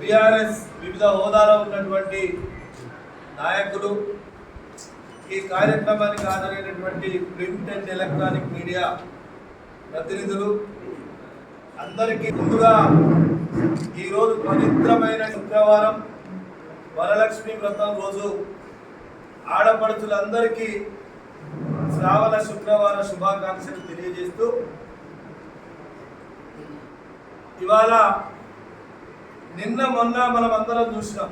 BRS వివిధ హోదాలో ఉన్నటువంటి నాయకులు ఈ కార్యక్రమానికి హాజరైనటువంటి ప్రింట్ అండ్ ఎలక్ట్రానిక్ మీడియా ప్రతినిధులు అందరికీ ముందుగా ఈరోజు పవిత్రమైన శుక్రవారం వరలక్ష్మి వ్రతం రోజు. ఆడపడుచులందరికీ శ్రావణ శుక్రవార శుభాకాంక్షలు తెలియజేస్తూ ఇవాళ నిన్న మొన్న మనం అందరం చూసినాం.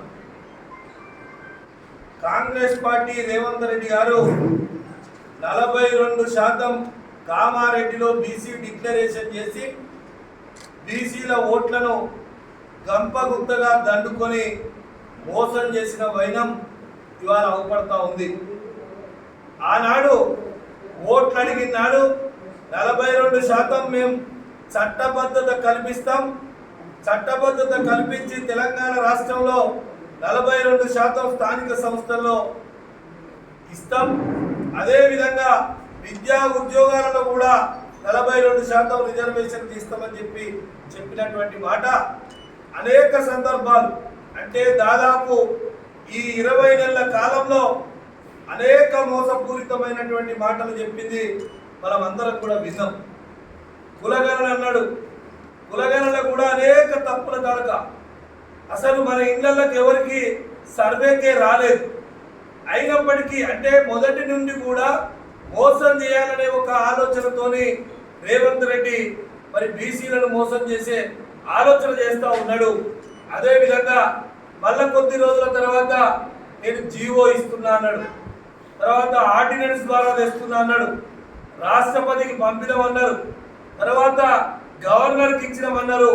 కాంగ్రెస్ పార్టీ రేవంత్ రెడ్డి గారు నలభై రెండు శాతం కామారెడ్డిలో బీసీ డిక్లరేషన్ చేసి బీసీల ఓట్లను గంపగుత్తగా దండుకొని మోసం చేసిన వైనం ఇవాళ అవపడతా ఉంది. ఆనాడు ఓట్లు అడిగినాడు నలభై రెండు శాతం మేము చట్టబద్ధత కల్పిస్తాం. చట్టబద్ధత కల్పించి తెలంగాణ రాష్ట్రంలో నలభై రెండు శాతం స్థానిక సంస్థల్లో ఇస్తాం. అదేవిధంగా విద్యా ఉద్యోగాలలో కూడా నలభై రెండు శాతం రిజర్వేషన్ తీస్తామని చెప్పి చెప్పినటువంటి మాట. అనేక సందర్భాలు అంటే దాదాపు ఈ ఇరవై నెలల కాలంలో అనేక మోసపూరితమైనటువంటి మాటలు చెప్పింది మనం అందరం కూడా విన్నాం. కులగణన అన్నాడు. కులగణన కూడా అనేక తప్పుల తడక అసలు మన ఇళ్ళకి ఎవరికి సర్వేకే రాలేదు. అయినప్పటికీ అంటే మొదటి నుండి కూడా మోసం చేయాలనే ఒక ఆలోచనతోని రేవంత్ రెడ్డి మరి బీసీలను మోసం చేసే ఆలోచన చేస్తూ ఉన్నాడు. అదేవిధంగా మళ్ళా కొద్ది రోజుల తర్వాత నేను జీవో ఇస్తున్నా అన్నాడు. తర్వాత ఆర్డినెన్స్ ద్వారా తెస్తున్నా అన్నాడు. రాష్ట్రపతికి పంపినమన్నారు తర్వాత గవర్నర్కి ఇచ్చినామన్నారు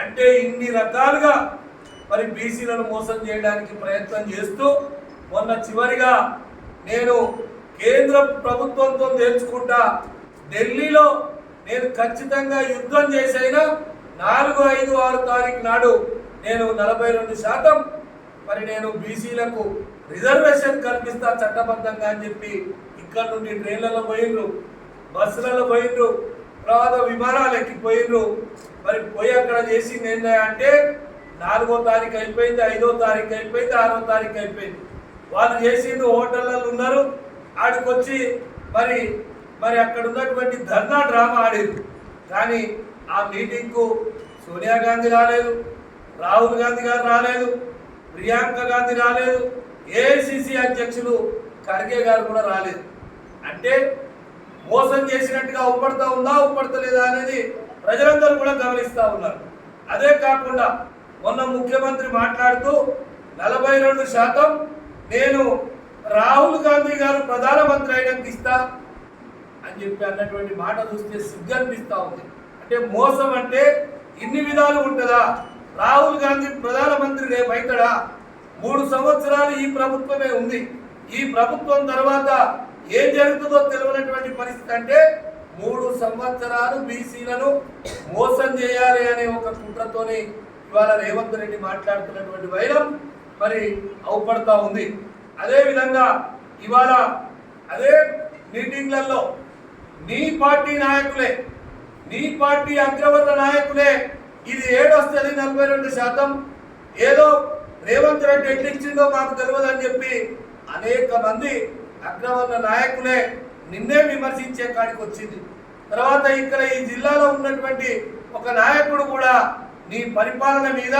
అంటే ఇన్ని రకాలుగా మరి బీసీలను మోసం చేయడానికి ప్రయత్నం చేస్తూ మొన్న చివరిగా నేను కేంద్ర ప్రభుత్వంతో తేల్చుకుంటా ఢిల్లీలో నేను ఖచ్చితంగా యుద్ధం చేసైనా నాలుగు ఐదు ఆరు తారీఖు నాడు నేను నలభై రెండు శాతం మరి నేను బీసీలకు రిజర్వేషన్ కల్పిస్తా చట్టబద్ధంగా అని చెప్పి ఇక్కడ నుండి ట్రైన్లలో పోయిండ్రు బస్సులలో పోయిండ్రు తర్వాత విమానాలు ఎక్కిపోయిండ్రు మరి పోయి అక్కడ చేసింది ఏంటంటే నాలుగో తారీఖు అయిపోయింది ఐదో తారీఖు అయిపోయింది ఆరో తారీఖు అయిపోయింది. వాళ్ళు చేసింది హోటళ్ళలో ఉన్నారు. ఆడికొచ్చి మరి మరి అక్కడ ఉన్నటువంటి ధర్నా డ్రామా ఆడింది కానీ ఆ మీటింగ్కు సోనియా గాంధీ రాలేదు రాహుల్ గాంధీ గారు రాలేదు ప్రియాంక గాంధీ రాలేదు ఏఐసిసి అధ్యక్షులు ఖర్గే గారు కూడా రాలేదు. అంటే మోసం చేసినట్టుగా ఒప్పడతా ఉందా ఒప్పడతలేదా అనేది ప్రజలందరూ కూడా గమనిస్తూ ఉన్నారు. అదే కాకుండా మొన్న ముఖ్యమంత్రి మాట్లాడుతూ నలభై రెండు శాతం నేను రాహుల్ గాంధీ గారు ప్రధానమంత్రి అయినాక ఇస్తా అని చెప్పి అన్నటువంటి మాట చూస్తే సిగ్గు అనిపిస్తూ ఉంది. అంటే మోసం అంటే ఇన్ని విధాలు ఉంటుందా? రాహుల్ గాంధీ ప్రధానమంత్రి రేపు అవుతాడా? మూడు సంవత్సరాలు ఈ ప్రభుత్వమే ఉంది. ఈ ప్రభుత్వం తర్వాత ఏం జరుగుతుందో తెలియనటువంటి పరిస్థితి అంటే మూడు సంవత్సరాలు బీసీలను మోసం చేయాలి అనే ఒక కుట్రతోని ఇవాళ రేవంత్ రెడ్డి మాట్లాడుతున్నటువంటి వైరం మరి అవుపడతా ఉంది. అదే విధంగా ఇవాళ అదే మీటింగ్లలో నీ పార్టీ నాయకులే నీ పార్టీ అగ్రవర్ణ నాయకులే ఇది ఏడొస్తుంది నలభై రెండు శాతం. ఏదో రేవంత్ రెడ్డి ఎట్లిచ్చిందో మాకు తెలియదు అని చెప్పి అనేక మంది అగ్రవర్ణ నాయకులే నిన్నే విమర్శించే కాడికి వచ్చింది. తర్వాత ఇక్కడ ఈ జిల్లాలో ఉన్నటువంటి ఒక నాయకుడు కూడా నీ పరిపాలన మీద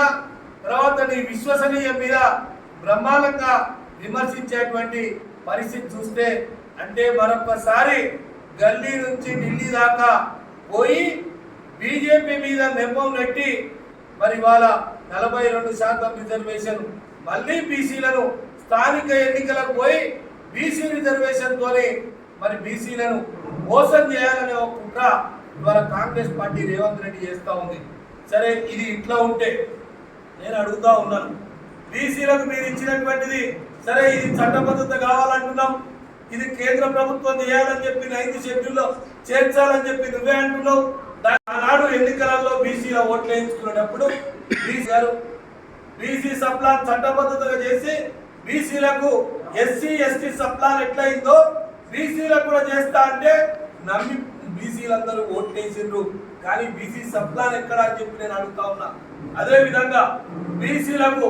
తర్వాత నీ విశ్వసనీయ మీద బ్రహ్మాండంగా విమర్శించేటువంటి పరిస్థితి చూస్తే అంటే మరొకసారి గల్లీ నుంచి ఢిల్లీ దాకా పోయి బీజేపీ మీద నెప్పం నెట్టి మరి వాళ్ళ నలభై రెండు శాతం రిజర్వేషన్ మళ్ళీ బీసీలను స్థానిక ఎన్నికలకు పోయి బీసీ రిజర్వేషన్తోనే మరి బీసీలను మోసం చేయాలనే ఒక కుట్ర ఇవాళ కాంగ్రెస్ పార్టీ రేవంత్ రెడ్డి చేస్తూ ఉంది. సరే ఇది ఇట్లా ఉంటే నేను అడుగుతా ఉన్నాను. బీసీలకు మీరు ఇచ్చినటువంటిది సరే ఇది చట్టబద్ధత కావాలంటున్నాం. ఇది కేంద్ర ప్రభుత్వం చేయాలని చెప్పి నైన్త్ షెడ్యూల్లో చేర్చాలని చెప్పి నువ్వే అంటున్నావు. ఆనాడు ఎన్నికలలో బీసీల ఓట్లు వేయించుకునేటప్పుడు బీసీ గారు బీసీ సప్లాన్ చట్టబద్ధతగా చేసి బీసీలకు ఎస్సీ ఎస్టీ సప్లాన్ ఎట్లయిందో బీసీలకు కూడా చేస్తా అంటే నమ్మి బీసీలందరూ ఓట్లు వేసిండ్రు కానీ బీసీ సప్లాన్ ఎక్కడ అని చెప్పి నేను అడుగుతా ఉన్నా. అదే విధంగా బీసీలకు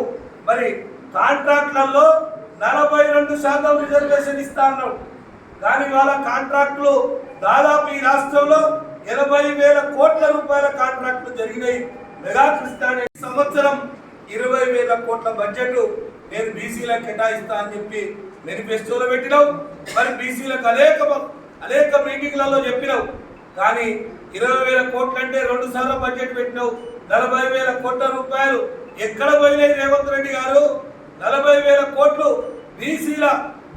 మరి కాంట్రాక్ట్లలో నలభై రెండు శాతం రిజర్వేషన్ ఇస్తా అన్నాడు కానీ వాళ్ళ కాంట్రాక్టులు దాదాపు ఈ రాష్ట్రంలో ఎనభై వేల కోట్ల రూపాయల కాంట్రాక్టులు జరిగినాయి. మెగా సంవత్సరం ఇరవై వేల కోట్ల బడ్జెట్ నేను బీసీలకు కేటాయిస్తా అని చెప్పి మేనిఫెస్టోలో పెట్టినావు మరి బీసీలకు అనేక అనేక మీటింగ్లలో చెప్పినావు. కానీ ఇరవై వేల కోట్లు అంటే రెండు సార్లు బడ్జెట్ పెట్టినావు. నలభై వేల కోట్ల రూపాయలు ఎక్కడ పోయినాయి రేవంత్ రెడ్డి గారు? నలభై వేల కోట్లు బీసీల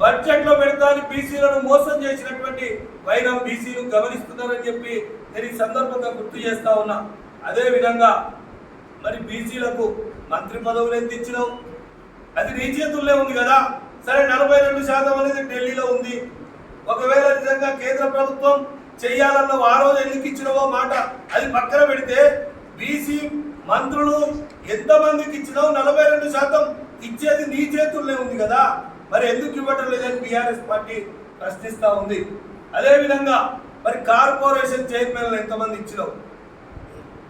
బడ్జెట్లో పెడతాను బీసీలను మోసం చేసినటువంటి వైనం బీసీలు గమనిస్తున్నారని చెప్పి నేను ఈ సందర్భంగా గుర్తు చేస్తా ఉన్నా. అదే విధంగా మరి బీసీలకు మంత్రి పదవులు ఎందుకు ఇచ్చినావు? అది నీ చేతుల్లో ఉంది కదా? సరే నలభై రెండు శాతం అనేది ఢిల్లీలో ఉంది. ఒకవేళ నిజంగా కేంద్ర ప్రభుత్వం చెయ్యాలన్న ఆ రోజు ఎందుకు ఇచ్చినవో మాట అది పక్కన పెడితే బీసీ మంత్రులు ఎంతమందికి ఇచ్చినావు నలభై రెండు శాతం ఇచ్చేది నీ చేతుల్లో ఉంది కదా? మరి ఎందుకు ఇవ్వటం లేదని బీఆర్ఎస్ పార్టీ ప్రశ్నిస్తూ ఉంది. అదేవిధంగా మరి కార్పొరేషన్ చైర్మన్లు ఎంతమంది ఇచ్చినావు?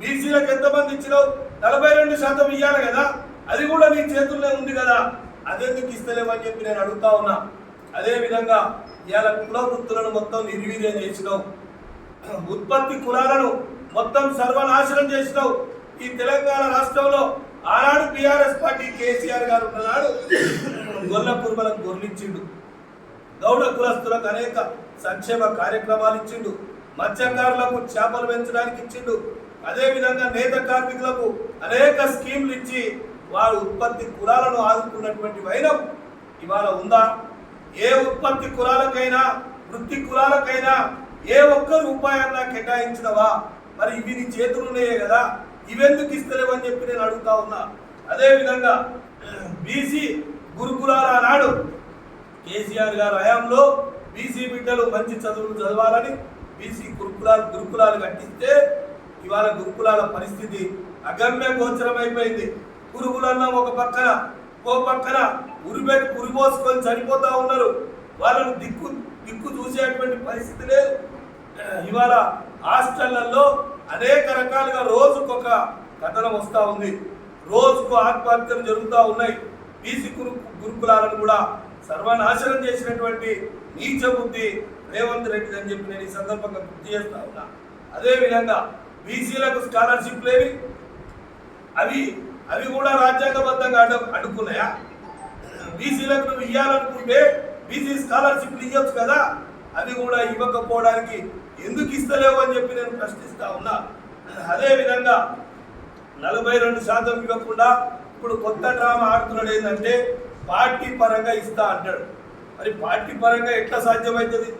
బీసీలకు ఎంతమంది ఇచ్చినావు? నలభై రెండు శాతం ఇవ్వాలి కదా? అది కూడా నీ చేతుల్లో ఉంది కదా. అదెందుకు ఇస్తలేమని చెప్పి నేను అడుగుతా ఉన్నా. అదే విధంగా ఇవాళ కుల వృత్తులను మొత్తం నిర్వీర్యం చేసినావు. ఉత్పత్తి కులాలను మొత్తం సర్వనాశనం చేసినావు. ఈ తెలంగాణ రాష్ట్రంలో ఆనాడు బీఆర్ఎస్ పార్టీ కేసీఆర్ గారు ఉన్ననాడు గొర్రె కుర్మలకు గొర్లిచ్చిండు గౌడ కులస్తులకు అనేక సంక్షేమ కార్యక్రమాలు ఇచ్చిండు. మత్స్యకారులకు చేపలు పెంచడానికి ఇచ్చిండు. అదేవిధంగా నేత కార్మికులకు అనేక స్కీమ్లు ఇచ్చి వారు ఉత్పత్తి కులాలను ఆదుకున్నటువంటి వైనం ఇవాళ ఉందా? ఏ ఉత్పత్తి కులాలకైనా వృత్తి కులాలకైనా ఏ ఒక్క రూపాయన్నా కేటాయించినవా మరి ఇవి నీ చేతులున్నాయే కదా. ఇవెందుకు ఇస్తలేవు అని చెప్పి నేను అడుగుతా ఉన్నా. అదే విధంగా బీసీ గురుకులాల నాడు కేసీఆర్ గారు హయాంలో బీసీ బిడ్డలు మంచి చదువులు చదవాలని బీసీ గురుకులాలు గురుకులాలు కట్టిస్తే ఇవాళ గురుకులాల పరిస్థితి అగమ్య గోచరమైపోయింది. అయిపోయింది పురుగులన్న ఒక పక్కన ఓ పక్కన ఉరిపెట్టి ఉరిపోసుకొని చనిపోతా ఉన్నారు. వాళ్ళను దిక్కు దిక్కు చూసేటువంటి పరిస్థితి లేదు. ఇవాళ హాస్టళ్ళలో అనేక రకాలుగా రోజుకొక కథనం వస్తూ ఉంది. రోజుకు ఆత్మహత్యలు జరుగుతూ ఉన్నాయి. బీసీ గురు గురుకులాలను కూడా సర్వనాశనం చేసినటువంటి నీచ బుద్ధి రేవంత్ రెడ్డి అని చెప్పి నేను ఈ సందర్భంగా గుర్తు చేస్తా ఉన్నా. అదేవిధంగా బీసీలకు స్కాలర్షిప్ లేవి అవి అవి కూడా రాజ్యాంగబద్ధంగా అడ్డు అడ్డుకున్నాయా? బీసీలకు నువ్వు ఇవ్వాలనుకుంటే బీసీ స్కాలర్షిప్లు ఇవ్వచ్చు కదా? అవి కూడా ఇవ్వకపోవడానికి ఎందుకు ఇస్తలేవు అని చెప్పి నేను ప్రశ్నిస్తా ఉన్నా. అదే విధంగా నలభై రెండు శాతం ఇవ్వకుండా ఇప్పుడు కొత్త డ్రామా ఆడుతున్నాడు ఏంటంటే పార్టీ పరంగా ఇస్తా అంటాడు. మరి పార్టీ పరంగా ఎట్లా సాధ్యమవుతుంది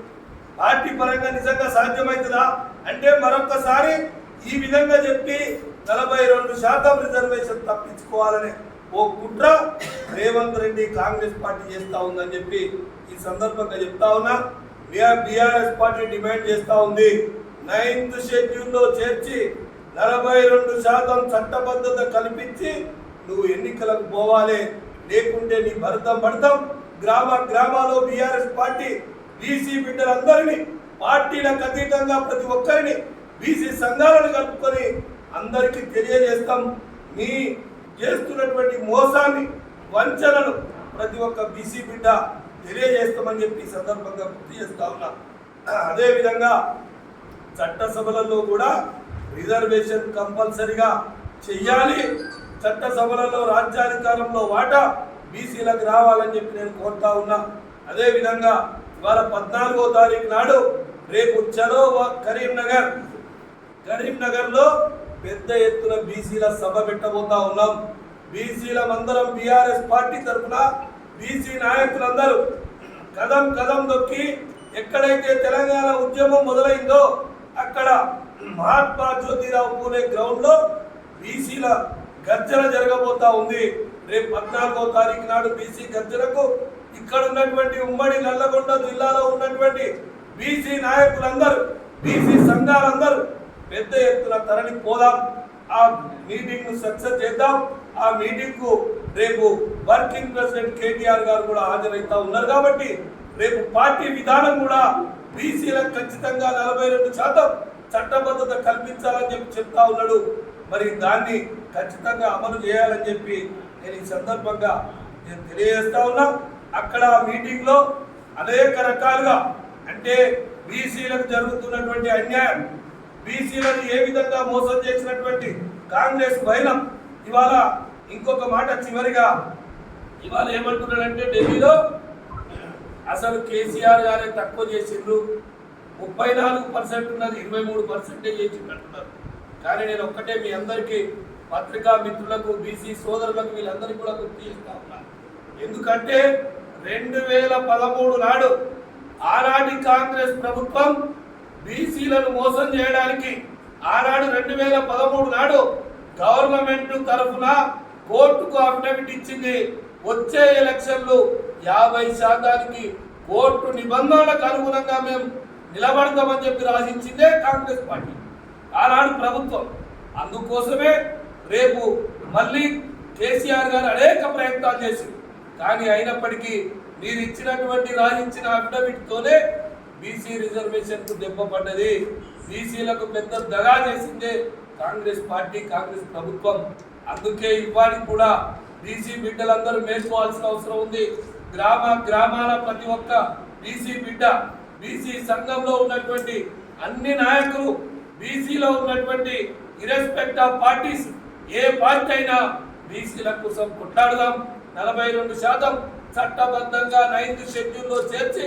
పార్టీ పరంగా నిజంగా సాధ్యమవుతుందా అంటే మరొకసారి ఈ విధంగా చెప్పి నలభై రెండు శాతం రిజర్వేషన్ తప్పించుకోవాలనే ఓ కుట్ర రేవంత్ రెడ్డి కాంగ్రెస్ పార్టీ చేస్తా ఉందని చెప్పి ఈ సందర్భంగా చెప్తా ఉన్నా. బీఆర్ఎస్ పార్టీ డిమాండ్ చేస్తా ఉంది. నైన్త్ షెడ్యూల్లో చేర్చి నలభై రెండు శాతం చట్టబద్ధత కల్పించి నువ్వు ఎన్నికలకు పోవాలి. లేకుంటే నీ భరతం పడతాం. గ్రామ గ్రామాల్లో బీఆర్ఎస్ పార్టీ బీసీ బిడ్డలందరినీ పార్టీలకు అతీతంగా ప్రతి ఒక్కరిని బీసీ సంఘాలను కలుపుకొని అందరికీ తెలియజేస్తాం. మీ చేస్తున్నటువంటి మోసాన్ని వంచనను ప్రతి ఒక్క బీసీ బిడ్డ తెలియజేస్తామని చెప్పి ఈ సందర్భంగా గుర్తు చేస్తా ఉన్నా. అదేవిధంగా చట్టసభలలో కూడా రిజర్వేషన్ కంపల్సరిగా చెయ్యాలి. చట్టసభలలో రాజ్యాధికారంలో వాటా బీసీలకు రావాలని చెప్పి నేను కోరుతా ఉన్నా. అదేవిధంగా ఇవాళ పద్నాలుగో తారీఖు నాడు రేపు చలో కరీంనగర్ కరీంనగర్లో పెద్ద ఎత్తున బీసీల సభ పెట్టబోతా ఉన్నాం. బీసీల మందరం బీఆర్ఎస్ పార్టీ తరఫున బీసీ నాయకులందరూ కదం కదం దొక్కి ఎక్కడైతే తెలంగాణ ఉద్యమం మొదలైందో అక్కడ మహాత్మా జ్యోతిరావు పూలే గ్రౌండ్లో బీసీల గర్జన జరగబోతా ఉంది. రేపు పద్నాలుగో తారీఖు నాడు బీసీ గర్జనకు ఇక్కడ ఉన్నటువంటి ఉమ్మడి నల్లగొండ జిల్లాలో ఉన్నటువంటి బీసీ నాయకులందరూ బీసీ సంఘాలందరూ పెద్ద ఎత్తున తరలి పోదాం. ఆ మీటింగ్ను సక్సెస్ చేద్దాం. ఆ మీటింగ్కు రేపు వర్కింగ్ ప్రెసిడెంట్ కేటీఆర్ గారు కూడా హాజరైతా ఉన్నారు కాబట్టి రేపు పార్టీ విధానం కూడా బీసీలకు ఖచ్చితంగా నలభై రెండు శాతం చట్టబద్ధత కల్పించాలని చెప్పి చెప్తా ఉన్నాడు. మరి దాన్ని ఖచ్చితంగా అమలు చేయాలని చెప్పి నేను ఈ సందర్భంగా నేను తెలియజేస్తా ఉన్నా. అక్కడ మీటింగ్లో అనేక రకాలుగా అంటే బీసీలకు జరుగుతున్నటువంటి అన్యాయం బీసీలను ఏ విధంగా మోసం చేసినటువంటి కాంగ్రెస్ వైనం ఇవాళ ఇంకొక మాట చివరిగా ఇవాళ ఏమంటున్నాడంటే ఢిల్లీలో అసలు కేసీఆర్ గారే తక్కువ చేసిండ్రు. ముప్పై నాలుగు పర్సెంట్ ఉన్నది ఇరవై మూడు పర్సెంటేజ్ చేసిందంటున్నారు కానీ నేను ఒక్కటే మీ అందరికీ పత్రికా మిత్రులకు బీసీ సోదరులకు వీళ్ళందరికీ కూడా గుర్తు చేస్తా ఉన్నా. ఎందుకంటే రెండు వేల పదమూడు నాడు ఆనాటి కాంగ్రెస్ ప్రభుత్వం బీసీలను మోసం చేయడానికి ఆనాడు రెండు వేల పదమూడు నాడు గవర్నమెంట్ తరఫున కోర్టుకు అఫిడవిట్ ఇచ్చింది. వచ్చే ఎలక్షన్లు యాభై శాతానికి కోర్టు నిబంధనలకు అనుగుణంగా మేము నిలబడతామని చెప్పి రాసించిందే కాంగ్రెస్ పార్టీ. ఆనాడు ప్రభుత్వం. అందుకోసమే రేపు మళ్ళీ కేసీఆర్ గారు అనేక ప్రయత్నాలు చేసింది. కానీ అయినప్పటికీ మీరు ఇచ్చినటువంటి రాయించిన అఫిడవిట్తోనే బీసీ రిజర్వేషన్కు దెబ్బ పడ్డది. బీసీలకు పెద్ద దగా చేసిందే కాంగ్రెస్ పార్టీ కాంగ్రెస్ ప్రభుత్వం. అందుకే ఇవాళకి కూడా బీసీ బిడ్డలందరూ మేల్కోవాల్సిన అవసరం ఉంది. గ్రామ గ్రామాల ప్రతి ఒక్క బీసీ బిడ్డ బీసీ సంఘంలో ఉన్నటువంటి అన్ని నాయకులు బీసీలో ఉన్నటువంటి ఇరెస్పెక్ట్ ఆఫ్ పార్టీస్ ఏ పార్టీ అయినా బీసీల కోసం కొట్లాడదాం. నలభై రెండు శాతం చట్టబద్ధంగా నైన్త్ షెడ్యూల్లో చేర్చి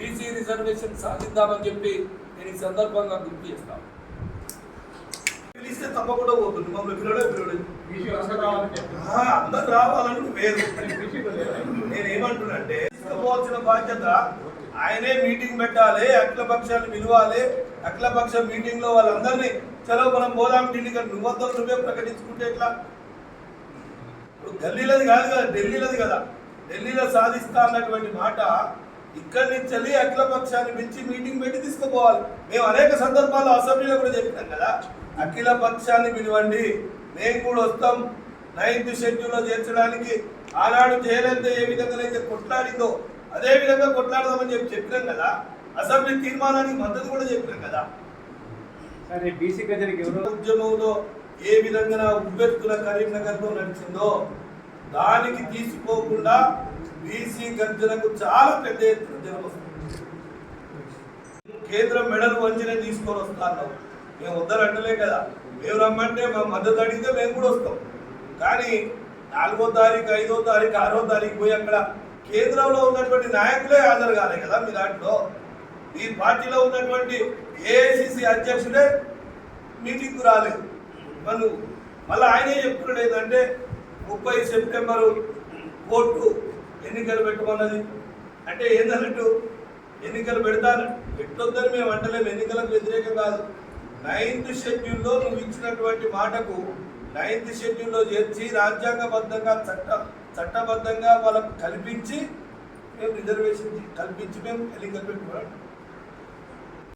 బీసీ రిజర్వేషన్ సాధిద్దామని చెప్పి నేను ఈ సందర్భంగా గుర్తు చేస్తాను పిలిస్తే తప్పకుండా పోతుంది. మమ్మల్ని పిలవడే పిలవలేదు ఆ, అందరు రావాలని వేరు. నేను ఏమంటున్నంటే తీసుకోవాల్సిన బాధ్యత ఆయనే మీటింగ్ పెట్టాలి అఖిల పక్షాన్ని పిలవాలి అఖిల పక్ష మీటింగ్లో వాళ్ళందరినీ చలో మనం పోదాం ఢిల్లీకి నువ్వద్దరు నువ్వే ప్రకటించుకుంటే ఎట్లా? ఇప్పుడు ఢిల్లీలోది కాదు కదా ఢిల్లీలోది కదా. ఢిల్లీలో సాధిస్తా అన్నటువంటి మాట ఇక్కడి నుంచి వెళ్ళి అఖిల పక్షాన్ని పిలిచి మీటింగ్ పెట్టి తీసుకుపోవాలి. మేము అనేక సందర్భాల్లో అసెంబ్లీలో కూడా చెప్పినాం కదా అఖిల పక్షాన్ని పిలవండి మేము కూడా వస్తాం. నైన్త్ షెడ్యూల్లో చేర్చడానికి ఆనాడు జయలలిత ఏ విధంగా అయితే కొట్లాడిందో అదే విధంగా కొట్లాడదామని చెప్పి చెప్పినాం కదా. అసెంబ్లీ తీర్మానానికి మద్దతు కూడా చెప్పినాం కదా. ఉద్యమంలో ఏ విధంగా ఉవ్వెత్తున కరీంనగర్లో నడిచిందో దానికి తీసిపోకుండా బీసీ గర్జనకు చాలా పెద్ద ఎత్తున జనం వస్తుంది కేంద్రం మెడలు వంచిన తీసుకొని వస్తాను. మేము వద్దరంటలే కదా. మేము రమ్మంటే మా మద్దతు అడిగితే మేము కూడా వస్తాం. కానీ నాలుగో తారీఖు ఐదో తారీఖు ఆరో తారీఖు పోయి అక్కడ కేంద్రంలో ఉన్నటువంటి నాయకులే హాజరు కాలే కదా మీ దాంట్లో. మీ పార్టీలో ఉన్నటువంటి ఏఐసిసి అధ్యక్షుడే మీటింగ్కు రాలేదు. మను మళ్ళీ ఆయనే చెప్తున్నాడు ఏంటంటే ముప్పై సెప్టెంబరు కోర్టు ఎన్నికలు పెట్టమన్నది? అంటే ఏందన్నట్టు ఎన్నికలు పెడతాను. పెట్టొద్దని మేము అంటలేము. ఎన్నికలకు వ్యతిరేకం కాదు. నైన్త్ షెడ్యూల్లో నువ్వు ఇచ్చినటువంటి మాటకు నైన్త్ షెడ్యూల్లో చేర్చి రాజ్యాంగబద్ధంగా చట్ట చట్టబద్ధంగా వాళ్ళకు కల్పించి మేము రిజర్వేషన్ కల్పించి మేము ఎన్నికలు పెట్టుకోవాలి.